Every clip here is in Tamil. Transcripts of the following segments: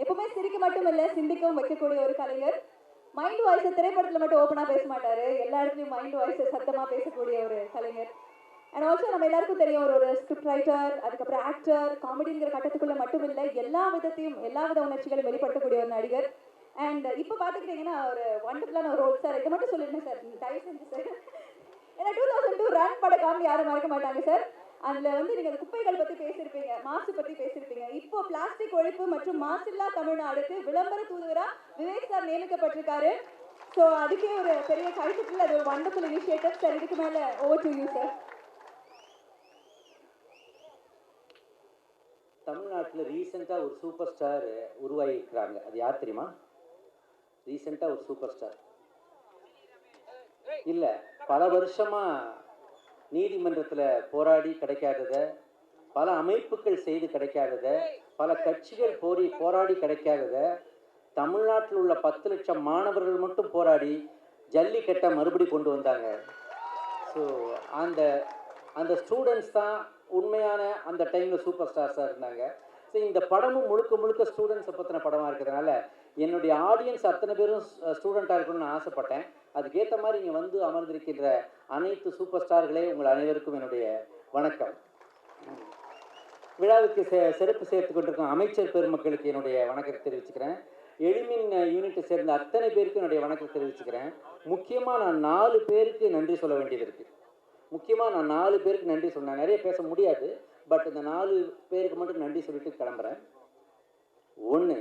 எப்பவுமே சிரிக்க மட்டும் இல்ல சிந்திக்கவும் வைக்கக்கூடிய ஒரு கலைஞர். மைண்ட் வாய்ஸ் திரைப்படத்துல மட்டும் ஓப்பனாக பேச மாட்டாரு. எல்லா இடத்துலயும் மைண்ட் வாய்ஸ் சத்தமா பேசக்கூடிய ஒரு கலைஞர். அண்ட் ஆல்சோ நம்ம எல்லாருக்கும் தெரியும் ஒரு ஒரு ஸ்கிரிப்ட் ரைட்டர் அதுக்கப்புறம் ஆக்டர் காமெடிங்கிற கட்டத்துக்குள்ள மட்டும் இல்லை எல்லா விதத்தையும் எல்லா வித உணர்ச்சிகளையும் வெளிப்படுத்தக்கூடிய ஒரு நடிகர். அண்ட் இப்போ பார்த்துக்கிட்டிங்கன்னா ஒரு ஒண்டர்ஃபுல்லான ஒரு ரோல் சார் இதை மட்டும் சொல்லிடுங்க சார் தயவு செஞ்சு சார் ஏன்னா டூ தௌசண்ட் டூ ரன் பட காமெடி யாரும் மறக்க மாட்டாங்க சார் அதுல வந்து நீங்க அந்த குப்பைகள் பத்தி பேசியிருப்பீங்க மாசு பத்தி பேசியிருப்பீங்க இப்போ பிளாஸ்டிக் ஒழிப்பு மற்றும் மாசில்லா தமிழ்நாடுக்கு விளம்பர தூதுவரா விவேக் சார் நியமிக்கப்பட்டிருக்காரு. ஸோ அதுக்கே ஒரு பெரிய கழுத்துக்குள்ள அது ஒரு வண்டர்ஃபுல் இனிஷியேட்டிவ் சார் இதுக்கு மேல ஓவர் டு யூ சார் தமிழ்நாட்டில் ரீசெண்டாக ஒரு சூப்பர் ஸ்டார் உருவாகிருக்கிறாங்க அது யார் தெரியுமா? ரீசெண்டாக ஒரு சூப்பர் ஸ்டார் இல்லை பல வருஷமாக நீதிமன்றத்தில் போராடி கிடைக்காதத பல அமைப்புகள் செய்து கிடைக்காதத பல கட்சிகள் போரி போராடி கிடைக்காதத தமிழ்நாட்டில் உள்ள பத்து லட்சம் மாணவர்கள் மட்டும் போராடி ஜல்லிக்கட்டை மறுபடி கொண்டு வந்தாங்க. ஸோ அந்த அந்த ஸ்டூடெண்ட்ஸ் தான் உண்மையான அந்த டைமில் சூப்பர் ஸ்டார்ஸாக இருந்தாங்க. ஸோ இந்த படமும் முழுக்க முழுக்க ஸ்டூடெண்ட்ஸை பற்றின படமாக இருக்கிறதுனால என்னுடைய ஆடியன்ஸ் அத்தனை பேரும் ஸ்டூடெண்ட்டாக இருக்கணும்னு நான் ஆசைப்பட்டேன். அதுக்கேற்ற மாதிரி இங்கே வந்து அமர்ந்திருக்கின்ற அனைத்து சூப்பர் ஸ்டார்களே உங்கள் அனைவருக்கும் என்னுடைய வணக்கம். விழாவுக்கு செ சிறப்பு சேர்த்து கொண்டிருக்கும் அமைச்சர் பெருமக்களுக்கு என்னுடைய வணக்கத்தை தெரிவிச்சுக்கிறேன். எளிமின் யூனிட்டை சேர்ந்த அத்தனை பேருக்கு என்னுடைய வணக்கத்தை தெரிவிச்சுக்கிறேன். முக்கியமாக நான் நாலு பேருக்கு நன்றி சொல்ல வேண்டியது இருக்குது முக்கியமாக நான் நாலு பேருக்கு நன்றி சொன்னேன் நிறைய பேச முடியாது. பட் இந்த நாலு பேருக்கு மட்டும் நன்றி சொல்லிட்டு கிளம்புறேன். ஒன்று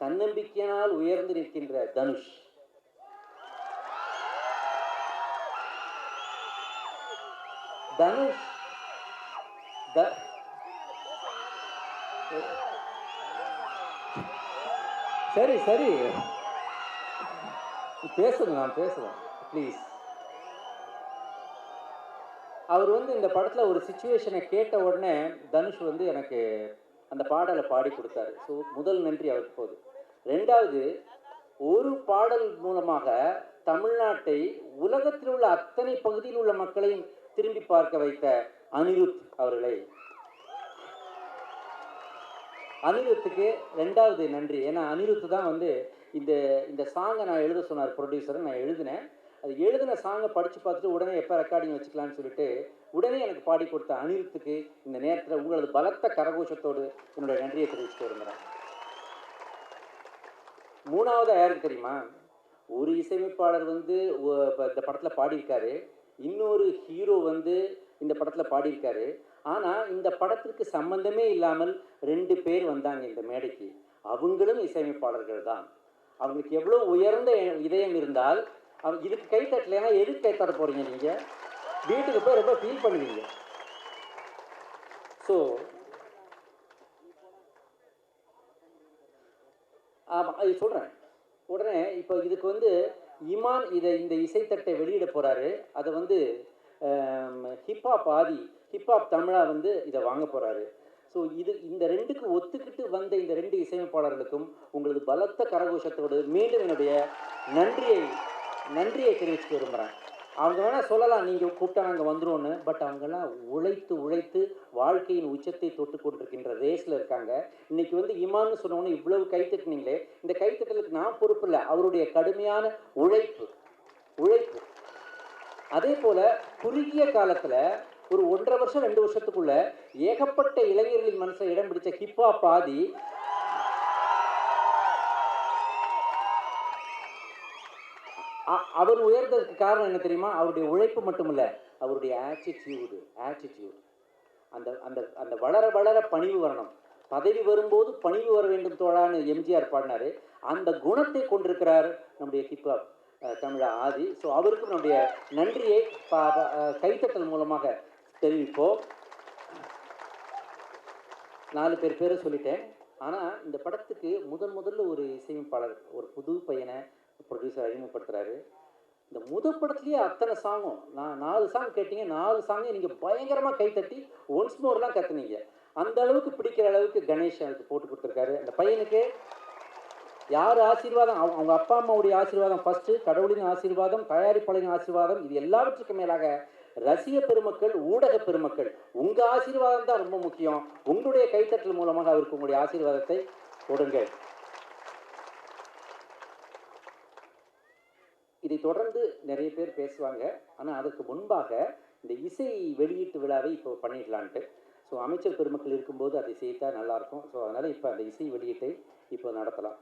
தன்னம்பிக்கையினால் உயர்ந்து நிற்கின்ற தனுஷ். தனுஷ் த சரி சரி. பேசுங்க நான் பேசுகிறேன் ப்ளீஸ் அவர் வந்து இந்த படத்தில் ஒரு சுச்சுவேஷனை கேட்ட உடனே தனுஷ் வந்து எனக்கு அந்த பாடலை பாடி கொடுத்தாரு. ஸோ முதல் நன்றி அவருக்கு போகுது ரெண்டாவது ஒரு பாடல் மூலமாக தமிழ்நாட்டை உலகத்தில் உள்ள அத்தனை பகுதியில் உள்ள மக்களையும் திரும்பி பார்க்க வைத்த அனிருத் அவர்களை. அனிருத்துக்கு ரெண்டாவது நன்றி. ஏன்னா அனிருத் தான் வந்து இந்த இந்த சாங்கை நான் எழுத சொன்னார் ப்ரொடியூசரை நான் எழுதினேன். அது எழுதின சாங்கை படித்து பார்த்துட்டு உடனே எப்போ ரெக்கார்டிங் வச்சுக்கலாம்னு சொல்லிட்டு உடனே எனக்கு பாடி கொடுத்த அனிருத்துக்கு இந்த நேரத்தில் உங்களது பலத்த கரகோஷத்தோடு என்னுடைய நன்றியை தெரிவிச்சுட்டு வருகிறேன். மூணாவது யாருக்கு தெரியுமா? ஒரு இசையமைப்பாளர் வந்து இந்த படத்தில் பாடியிருக்காரு. இன்னொரு ஹீரோ வந்து இந்த படத்தில் பாடியிருக்காரு. ஆனால் இந்த படத்திற்கு சம்பந்தமே இல்லாமல் ரெண்டு பேர் வந்தாங்க இந்த மேடைக்கு. அவங்களும் இசையமைப்பாளர்கள் தான். அவங்களுக்கு எவ்வளோ உயர்ந்த இதயம் இருந்தால் அவங்க இதுக்கு கை தட்டலைன்னா எதுக்கு கை தட்ட போகிறீங்க நீங்கள் வீட்டுக்கு போய் ரொம்ப ஃபீல் பண்ணுவீங்க. ஸோ ஆமாம் அது சொல்கிறேன் உடனே இப்போ இதுக்கு வந்து இமான் இதை இந்த இசைத்தட்டை வெளியிட போகிறாரு அதை வந்து ஹிப்ஹாப் ஆதி ஹிப்ஹாப் தமிழா வந்து இதை வாங்க போகிறாரு ஸோ இது இந்த ரெண்டுக்கு ஒத்துக்கிட்டு வந்த இந்த ரெண்டு இசையமைப்பாளர்களுக்கும் உங்களது பலத்த கரகோஷத்தோடு மீண்டும் என்னுடைய நன்றியை நன்றியை தெரிவிச்சுக்க விரும்புகிறேன் அவங்க வேணால் சொல்லலாம் நீங்கள் கூப்பிட்டா நாங்கள் வந்துருவோன்னு பட் அவங்கெல்லாம் உழைத்து உழைத்து வாழ்க்கையின் உச்சத்தை தொட்டு கொண்டிருக்கின்ற ரேஸில் இருக்காங்க. இன்றைக்கி வந்து இமான்னு சொன்னோன்னு இவ்வளவு கைத்தட்டினீங்களே இந்த கைத்தட்டலுக்கு நான் பொறுப்பு இல்லை. அவருடைய கடுமையான உழைப்பு உழைப்பு. அதே போல் குறுகிய காலத்தில் ஒரு ஒன்றரை வருஷம் ரெண்டு வருஷத்துக்குள்ள ஏகப்பட்ட இளைஞர்களின் மனசில் இடம் பிடிச்ச ஹிப்ஹாப் ஆதி அவர் உயர்ந்ததுக்கு காரணம் என்ன தெரியுமா? அவருடைய உழைப்பு மட்டும் இல்ல அவருடைய ஆட்டிடியூடு ஆட்டிடியூட் அந்த அந்த அந்த வளர வளர பணிவு வரணும். பதவி வரும்போது பணிவு வர வேண்டும் தோழான்னு எம்ஜிஆர் பாடினார். அந்த குணத்தை கொண்டிருக்கிறார் நம்முடைய ஹிப்ஹாப் அஹ், தமிழா ஆதி. ஸோ அவருக்கும் நம்முடைய நன்றியை கைத்தட்டல் மூலமாக தெரிவிப்போம். நாலு பேர் பேரை சொல்லிட்டேன். ஆனால் இந்த படத்துக்கு முதன் முதல்ல ஒரு இசையமைப்பாளர் ஒரு புது பையனை ப்ரொடியூசர் அறிமுகப்படுத்துகிறாரு இந்த முத படத்துலேயே அத்தனை சாங்கும் நான் நாலு சாங் கேட்டீங்க நாலு சாங்கையும் நீங்கள் பயங்கரமாக கைத்தட்டி ஒன்ஸ் மோர்லாம் கத்துனீங்க. அந்த அளவுக்கு பிடிக்கிற அளவுக்கு கணேஷ் அதுக்கு போட்டு கொடுத்துருக்காரு. அந்த பையனுக்கு யார் ஆசீர்வாதம்? அவங்க அவங்க அப்பா அம்மாவுடைய ஆசீர்வாதம் ஃபஸ்ட்டு கடவுளின் ஆசீர்வாதம் தயாரிப்பாளரின் ஆசீர்வாதம் இது எல்லாவற்றுக்கும் மேலாக ரசிக பெருமக்கள் ஊடக பெருமக்கள் உங்கள் ஆசீர்வாதம் தான் ரொம்ப முக்கியம். உங்களுடைய கைத்தட்டல் மூலமாக அவருக்கு உங்களுடைய ஆசீர்வாதத்தை கொடுங்கள். இதை தொடர்ந்து நிறைய பேர் பேசுவாங்க. ஆனால் அதற்கு முன்பாக இந்த இசை வெளியீட்டு விழாவை இப்போ பண்ணிடலான்ட்டு. ஸோ அமைச்சர் பெருமக்கள் இருக்கும்போது அதை செய்தால் நல்லாயிருக்கும். ஸோ அதனால் இப்போ அந்த இசை வெளியீட்டை இப்போ நடத்தலாம்.